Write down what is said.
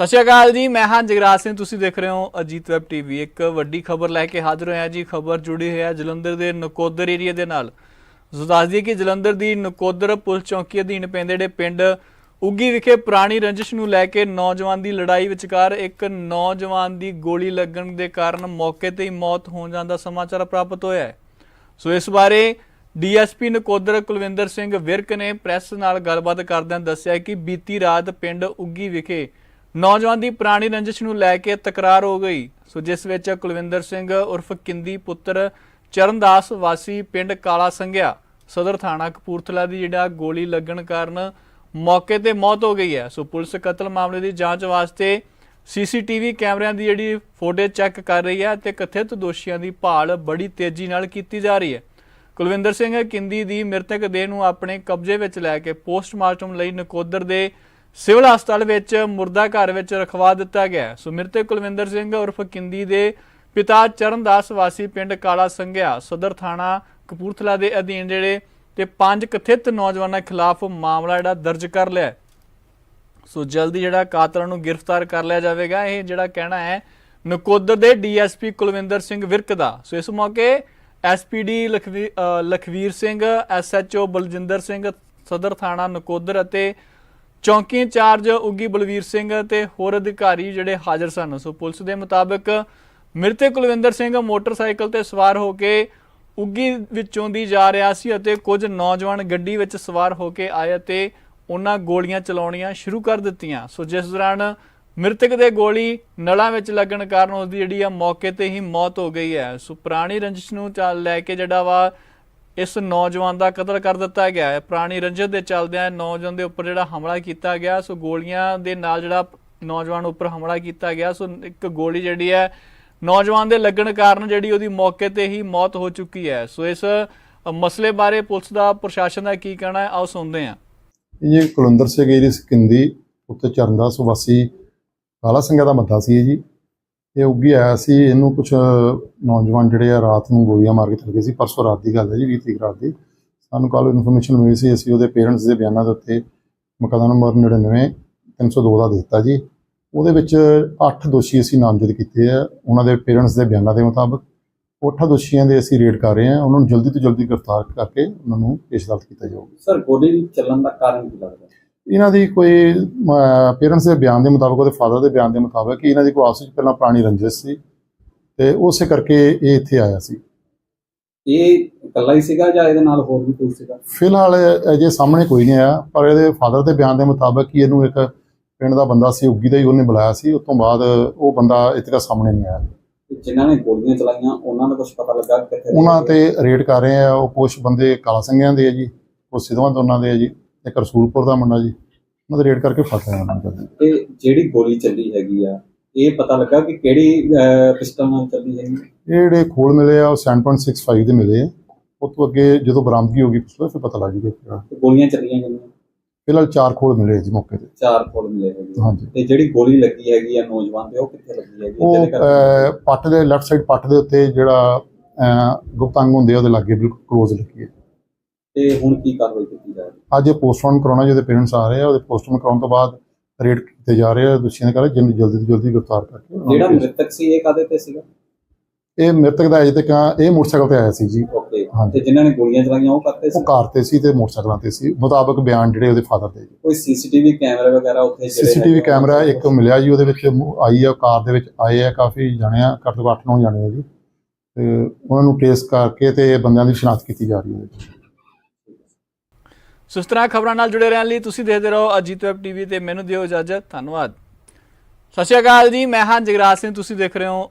ਸਤਿ ਸ਼੍ਰੀ ਅਕਾਲ ਜੀ, ਮੈਂ ਹਾਂ ਜਗਰਾਜ ਸਿੰਘ, ਤੁਸੀਂ ਦੇਖ ਰਹੇ ਹੋ ਅਜੀਤ ਵੈਬ ਟੀਵੀ ਇੱਕ ਵੱਡੀ ਖਬਰ ਲੈ ਕੇ ਹਾਜ਼ਰ ਹੋਇਆ ਜੀ, ਖਬਰ ਜੁੜੀ ਹੋਈ ਹੈ ਜਲੰਧਰ ਦੇ ਨਕੋਦਰ ਏਰੀਆ ਦੇ ਨਾਲ। ਸੋ ਕਿ ਜਲੰਧਰ ਦੀ ਨਕੋਦਰ ਪੁਲਿਸ ਚੌਕੀ ਅਧੀਨ ਪੈਂਦੇ ਜਿਹੜੇ ਪਿੰਡ ਉੱਗੀ ਵਿਖੇ ਪੁਰਾਣੀ ਰੰਜਿਸ਼ ਨੂੰ ਲੈ ਕੇ ਨੌਜਵਾਨ ਦੀ ਲੜਾਈ ਵਿਚਕਾਰ ਇੱਕ ਨੌਜਵਾਨ ਦੀ ਗੋਲੀ ਲੱਗਣ ਦੇ ਕਾਰਨ ਮੌਕੇ ਤੇ ਹੀ ਮੌਤ ਹੋ ਜਾਣ ਦਾ ਸਮਾਚਾਰ ਪ੍ਰਾਪਤ ਹੋਇਆ ਹੈ। ਸੋ ਇਸ ਬਾਰੇ ਡੀਐਸਪੀ ਨਕੋਦਰ ਕੁਲਵਿੰਦਰ ਸਿੰਘ ਵਿਰਕ ਨੇ ਪ੍ਰੈਸ ਨਾਲ ਗੱਲਬਾਤ ਕਰਦਿਆਂ ਦੱਸਿਆ ਕਿ ਬੀਤੀ ਰਾਤ ਪਿੰਡ ਉੱਗੀ ਵਿਖੇ ਨੌਜਵਾਨ ਦੀ ਪੁਰਾਣੀ ਰੰਜਿਸ਼ ਨੂੰ ਲੈ ਕੇ ਤਕਰਾਰ ਹੋ ਗਈ। ਸੋ ਜਿਸ ਵਿੱਚ ਕੁਲਵਿੰਦਰ ਸਿੰਘ ਉਰਫ ਕਿੰਦੀ ਪੁੱਤਰ ਚਰਨਦਾਸ ਵਾਸੀ ਪਿੰਡ ਕਾਲਾ ਸੰਘਿਆ, ਸਦਰ ਥਾਣਾ ਕਪੂਰਥਲਾ ਦੀ ਜਿਹੜਾ ਗੋਲੀ ਲੱਗਣ ਕਾਰਨ ਮੌਕੇ ਤੇ ਮੌਤ ਹੋ ਗਈ ਹੈ। ਸੋ ਪੁਲਿਸ ਕਤਲ ਮਾਮਲੇ ਦੀ ਜਾਂਚ ਵਾਸਤੇ ਸੀਸੀਟੀਵੀ ਕੈਮਰਿਆਂ ਦੀ ਜਿਹੜੀ ਫੋਟੇਜ ਚੈੱਕ ਕਰ ਰਹੀ ਹੈ ਤੇ ਕਥਿਤ ਦੋਸ਼ੀਆਂ ਦੀ ਭਾਲ ਬੜੀ ਤੇਜ਼ੀ ਨਾਲ ਕੀਤੀ ਜਾ ਰਹੀ ਹੈ। ਕੁਲਵਿੰਦਰ ਸਿੰਘ ਕਿੰਦੀ ਦੀ ਮ੍ਰਿਤਕ ਦੇਹ ਨੂੰ ਆਪਣੇ ਕਬਜ਼ੇ ਵਿੱਚ ਲੈ ਕੇ ਪੋਸਟਮਾਰਟਮ ਲਈ ਨਕੋਦਰ ਦੇ ਸਿਵਲ ਹਸਪਤਾਲ ਵਿੱਚ ਮੁਰਦਾ ਘਰ ਵਿੱਚ ਰਖਵਾ ਦਿੱਤਾ ਗਿਆ ਸੋ ਮ੍ਰਿਤਕ ਕੁਲਵਿੰਦਰ ਸਿੰਘ ਉਰਫ ਕਿੰਦੀ ਦੇ ਪਿਤਾ ਚਰਨਦਾਸ ਵਾਸੀ ਪਿੰਡ ਕਾਲਾ ਸੰਘਿਆ, ਸਦਰ ਥਾਣਾ ਕਪੂਰਥਲਾ ਦੇ ਅਧੀਨ ਜਿਹੜੇ ਤੇ ਪੰਜ ਕਥਿਤ ਨੌਜਵਾਨਾਂ ਖਿਲਾਫ ਮਾਮਲਾ ਜਿਹੜਾ ਦਰਜ ਕਰ ਲਿਆ ਸੋ ਜਲਦੀ ਜਿਹੜਾ ਕਾਤਲਾਂ ਨੂੰ ਗ੍ਰਿਫਤਾਰ ਕਰ ਲਿਆ ਜਾਵੇਗਾ। ਇਹ ਜਿਹੜਾ ਕਹਿਣਾ ਹੈ, ਨਕੋਦਰ ਦੇ ਡੀਐਸਪੀ ਕੁਲਵਿੰਦਰ ਸਿੰਘ ਵਿਰਕ ਦਾ। ਸੋ ਇਸ ਮੌਕੇ ਐਸਪੀਡੀ ਲਖਵੀਰ ਸਿੰਘ, ਐਸਐਚਓ ਬਲਜਿੰਦਰ ਸਿੰਘ, ਸਦਰ ਥਾਣਾ ਨਕੋਦਰ ਅਤੇ ਚੌਂਕੀ ਇੰਚਾਰਜ ਉੱਗੀ ਬਲਵੀਰ ਸਿੰਘ ਤੇ ਹੋਰ ਅਧਿਕਾਰੀ ਜਿਹੜੇ ਹਾਜ਼ਰ ਸਨ। ਸੋ ਪੁਲਿਸ ਦੇ ਮੁਤਾਬਕ ਮ੍ਰਿਤਕ ਕੁਲਵਿੰਦਰ ਸਿੰਘ ਮੋਟਰਸਾਈਕਲ ਤੇ ਸਵਾਰ ਹੋ ਕੇ ਉੱਗੀ ਵਿੱਚੋਂ ਦੀ ਜਾ ਰਿਹਾ ਸੀ ਅਤੇ ਕੁਝ ਨੌਜਵਾਨ ਗੱਡੀ ਵਿੱਚ ਸਵਾਰ ਹੋ ਕੇ ਆਏ ਅਤੇ ਉਹਨਾਂ ਗੋਲੀਆਂ ਚਲਾਉਣੀਆਂ ਸ਼ੁਰੂ ਕਰ ਦਿੱਤੀਆਂ। ਸੋ ਜਿਸ ਦੌਰਾਨ ਮ੍ਰਿਤਕ ਦੇ ਗੋਲੀ ਨਲਾਂ ਵਿੱਚ ਲੱਗਣ ਕਾਰਨ ਉਸ ਦੀ ਜਿਹੜੀ ਆ ਮੌਕੇ ਤੇ ਹੀ ਮੌਤ ਹੋ ਗਈ ਹੈ। ਸੋ ਪੁਰਾਣੀ ਰੰਜਿਸ਼ ਨੂੰ ਚੱਲ ਲੈ ਕੇ ਜਿਹੜਾ ਵਾ ਇਸ ਨੌਜਵਾਨ ਦਾ ਕਤਲ ਕਰ ਦਿੱਤਾ ਗਿਆ ਹੈ। ਪੁਰਾਣੀ ਰੰਜਿਸ਼ ਦੇ ਚੱਲਦਿਆਂ ਨੌਜਵਾਨ ਦੇ ਉੱਪਰ ਜਿਹੜਾ ਹਮਲਾ ਕੀਤਾ ਗਿਆ, ਸੋ ਗੋਲੀਆਂ ਦੇ ਨਾਲ ਜਿਹੜਾ ਨੌਜਵਾਨ ਉੱਪਰ ਹਮਲਾ ਕੀਤਾ ਗਿਆ, ਸੋ ਇੱਕ ਗੋਲੀ ਜਿਹੜੀ ਹੈ ਨੌਜਵਾਨ ਦੇ ਲੱਗਣ ਕਾਰਨ ਜਿਹੜੀ ਉਹਦੀ ਮੌਕੇ ਤੇ ਹੀ ਮੌਤ ਹੋ ਚੁੱਕੀ ਹੈ। ਸੋ ਇਸ ਮਸਲੇ ਬਾਰੇ ਪੁਲਿਸ ਦਾ, ਪ੍ਰਸ਼ਾਸਨ ਦਾ ਕੀ ਕਹਿਣਾ ਹੈ? ਆਓ ਸੁਣਦੇ ਹਾਂ। ਇਹ ਕੁਲੰਦਰ ਸਿੰਘ ਜੀ ਸਿੰਦੀ ਉੱਤੇ ਚਰਨਦਾਸ ਵਾਸੀ ਕਾਲਾ ਸਿੰਘਾ ਦਾ ਮੱਥਾ ਸੀ ਜੀ। ਇਹ ਉੱਗੀ ਆਇਆ ਸੀ, ਇਹਨੂੰ ਕੁਝ ਨੌਜਵਾਨ ਜਿਹੜੇ ਆ ਰਾਤ ਨੂੰ ਗੋਲੀਆਂ ਮਾਰ ਕੇ ਚਲੇ ਗਏ ਸੀ, ਪਰਸੋਂ ਰਾਤ ਦੀ ਗੱਲ ਹੈ ਜੀ 20 ਤਰੀਕ ਰਾਤ ਦੀ। ਸਾਨੂੰ ਕੱਲ ਇਨਫੋਰਮੇਸ਼ਨ ਮਿਲੀ ਸੀ, ਅਸੀਂ ਉਹਦੇ ਪੇਰੈਂਟਸ ਦੇ ਬਿਆਨਾਂ ਦੇ ਉੱਤੇ ਮੁਕੱਦਮਾ ਨੰਬਰ 99 302 ਦਾ ਦੇ ਦਿੱਤਾ ਜੀ। ਉਹਦੇ ਵਿੱਚ 8 ਦੋਸ਼ੀ ਅਸੀਂ ਨਾਮਜ਼ਦ ਕੀਤੇ ਆ, ਉਹਨਾਂ ਦੇ ਪੇਰੈਂਟਸ ਦੇ ਬਿਆਨਾਂ ਦੇ ਮੁਤਾਬਕ। ਉਹ 8 ਦੋਸ਼ੀਆਂ ਦੇ ਅਸੀਂ ਰੇਡ ਕਰ ਰਹੇ ਹਾਂ, ਉਹਨਾਂ ਨੂੰ ਜਲਦੀ ਤੋਂ ਜਲਦੀ ਗ੍ਰਿਫਤਾਰ ਕਰਕੇ ਉਹਨਾਂ ਨੂੰ ਪੇਸ਼ ਅਦਾਲਤ ਕੀਤਾ ਜਾਊਗਾ। ਸਰ ਗੋਲੀ ਚੱਲਣ ਦਾ ਕਾਰਨ ਕੀ ਲੱਗਦਾ? ਇਹਨਾਂ ਦੀ ਕੋਈ ਪੇਰੈਂਟਸ ਦੇ ਬਿਆਨ ਦੇ ਮੁਤਾਬਕ ਉਹਦੇ ਫਾਦਰ ਦੇ ਬਿਆਨ ਦੇ ਮੁਤਾਬਕ ਕਿ ਇਹਨਾਂ ਦੀ ਕੋਈ ਆਪਸ ਵਿੱਚ ਪਹਿਲਾਂ ਪੁਰਾਣੀ ਰੰਜਿਸ਼ ਸੀ ਤੇ ਉਸੇ ਕਰਕੇ ਇਹ ਇੱਥੇ ਆਇਆ ਸੀ। ਇਹ ਇਕੱਲਾ ਹੀ ਸੀਗਾ ਜਾਂ ਇਹਦੇ ਨਾਲ ਹੋਰ ਵੀ ਕੋਈ ਸੀਗਾ? ਫਿਲਹਾਲ ਅਜੇ ਸਾਹਮਣੇ ਕੋਈ ਨਹੀਂ ਆਇਆ ਪਰ ਇਹਦੇ ਫਾਦਰ ਦੇ ਬਿਆਨ ਦੇ ਮੁਤਾਬਕ ਕਿ ਇਹਨੂੰ ਇੱਕ ਪਿੰਡ ਦਾ ਬੰਦਾ ਸੀ ਉੱਗੀ ਦਾ ਹੀ ਉਹਨੇ ਬੁਲਾਇਆ ਸੀ ਉਸ ਤੋਂ ਬਾਅਦ ਉਹ ਬੰਦਾ ਇੱਥੇ ਤੱਕ ਸਾਹਮਣੇ ਨਹੀਂ ਆਇਆ। ਜਿਨ੍ਹਾਂ ਨੇ ਗੋਲੀਆਂ ਚਲਾਈਆਂ ਉਹਨਾਂ ਦਾ ਕੁਝ ਪਤਾ ਲੱਗਾ ਕਿੱਥੇ ਉਹਨਾਂ ਤੇ ਰੇਡ ਕਰ ਰਹੇ ਆ ਉਹ ਕੁਛ ਬੰਦੇ ਕਾਲਾ ਸਿੰਘਿਆਂ ਦੇ ਆ ਜੀ ਉਹ ਸਿਧਵਾਂ ਉਹਨਾਂ ਦੇ ਆ ਜੀ। ਇੱਕ ਰਸੂਲਪੁਰ ਦਾ ਮੁੰਡਾ ਜੀ ਉਹਨਾਂ ਦੇ ਰੇਡ ਕਰਕੇ ਫਸ ਰਹੇ ਉਹਨਾਂ ਨੂੰ ਤੇ ਜਿਹੜੀ ਗੋਲੀ ਚੱਲੀ ਹੈਗੀ ਆ ਇਹ ਪਤਾ ਲੱਗਾ ਕਿ ਕਿਹੜੀ ਪਿਸਟਲ ਨਾਲ ਚੱਲੀ ਹੈਗੀ? ਇਹ ਜਿਹੜੇ ਖੋਲ ਮਿਲੇ ਆ ਉਹ 7.65 ਦੇ ਮਿਲੇ ਆ। ਉਹ ਤੋਂ ਅੱਗੇ ਜਦੋਂ ਬਰਾਮਦਗੀ ਹੋ ਗਈ ਪਿਸਤੌਲ ਫਿਰ ਪਤਾ ਲੱਗ ਜੂਗਾ ਗੋਲੀਆਂ ਚੱਲੀਆਂ ਕਿੰਨੀਆਂ? ਫਿਲਹਾਲ ਚਾਰ ਖੋਲ ਮਿਲੇ ਜੀ ਮੌਕੇ ਤੇ। ਚਾਰ ਫੁੱਲ ਮਿਲੇ ਹੈਗੇ ਹਾਂਜੀ। ਤੇ ਜਿਹੜੀ ਗੋਲੀ ਲੱਗੀ ਹੈਗੀ ਆ ਨੌਜਵਾਨ ਤੇ ਉਹ ਕਿੱਥੇ ਲੱਗੀ ਹੈਗੀ? ਉਹ ਪੱਟ ਦੇ ਲੈਫਟ ਸਾਈਡ ਪੱਟ ਦੇ ਉੱਤੇ ਜਿਹੜਾ ਅਹ, ਗੁਪਤ ਅੰਗ ਹੁੰਦੇ ਉਹਦੇ ਲਾਗੇ ਬਿਲਕੁਲ ক্লোਜ਼ ਲੱਗੀ ਹੈ। ਤੇ ਹੁਣ ਕੀ ਕਾਰਵਾਈ ਕੀਤੀ ਜਾ ਰਹੀ ਹੈ? ਅੱਜ ਇਹ ਪੋਸਟਮਾਰਟਮ ਕਰਾਉਣਾ ਜਿਹਦੇ ਪੇਰੈਂਟਸ ਆ ਰਹੇ ਆ ਉਹਦੇ ਪੋਸਟਮਾਰਟਮ ਕਰਾਉਣ ਤੋਂ ਬਾਅਦ ਰੇਡ ਕੀਤੇ ਜਾ ਰਹੇ ਆ ਦੋਸ਼ੀਆਂ ਦੇ ਕਰ ਜਲਦੀ ਜਲਦੀ ਤੋਂ ਜਲਦੀ ਗ੍ਰਿਫਤਾਰ ਕਰਕੇ ਉਹਨਾਂ ਨੂੰ ਜਿਹੜਾ ਪੇਸ਼- ਮ੍ਰਿਤਕ ਸੀ ਇਹ ਕਾਦੇ ਤੇ ਸੀਗਾ? ਇਹ ਮ੍ਰਿਤਕ ਦਾ ਅਜੇ ਤੱਕ ਇਹ ਮੋਟਰਸਾਈਕਲ ਤੇ ਆਇਆ ਸੀ ਜੀ। ਓਕੇ ਹਾਂਜੀ। ਤੇ ਜਿਨ੍ਹਾਂ ਨੇ ਗੋਲੀਆਂ ਚਲਾਈਆਂ ਉਹ ਕਰਤੇ ਸੀ? ਉਹ ਕਾਰ ਤੇ ਸੀ ਤੇ ਮੋਟਰਸਾਈਕਲਾਂ ਤੇ ਸੀ। ਮੁਤਾਬਕ ਬਿਆਨ ਜਿਹੜੇ ਉਹਦੇ ਫਾਦਰ ਦੇ। ਕੋਈ ਸੀਸੀਟੀਵੀ ਕੈਮਰੇ ਵਗੈਰਾ ਉੱਥੇ ਜਿਹੜੇ ਸੀਸੀਟੀਵੀ ਹੈਗੇ ਆ, ਕੈਮਰਾ ਇੱਕ ਮਿਲਿਆ ਜੀ ਉਹਦੇ ਵਿੱਚ ਮ- ਆਈ ਆ ਕਾਰ ਦੇ ਵਿੱਚ ਆਏ ਆ ਕਾਫੀ ਜਣੇ ਆ ਘੱਟ ਤੋਂ ਘੱਟ ਨੌ ਜਣੇ ਆ ਜੀ। ਤੇ ਉਹਨਾਂ ਨੂੰ ਟ੍ਰੇਸ ਕਰਕੇ ਤੇ ਬੰਦਿਆਂ ਦੀ ਸ਼ਨਾਖਤ ਕੀਤੀ ਜਾ ਰਹੀ ਹੈ। ਸੋ ਇਸ ਤਰ੍ਹਾਂ ਖਬਰਾਂ ਨਾਲ ਜੁੜੇ ਰਹਿਣ ਲਈ ਤੁਸੀਂ ਦੇਖਦੇ ਰਹੋ ਅਜੀਤ ਵੈਬ ਟੀਵੀ ਤੇ ਮੈਨੂੰ ਦਿਓ ਇਜਾਜ਼ਤ, ਧੰਨਵਾਦ। ਸਤਿ ਸ਼੍ਰੀ ਅਕਾਲ ਜੀ, ਮੈਂ ਹਾਂ ਜਗਰਾਜ ਸਿੰਘ, ਤੁਸੀਂ ਦੇਖ ਰਹੇ ਹੋ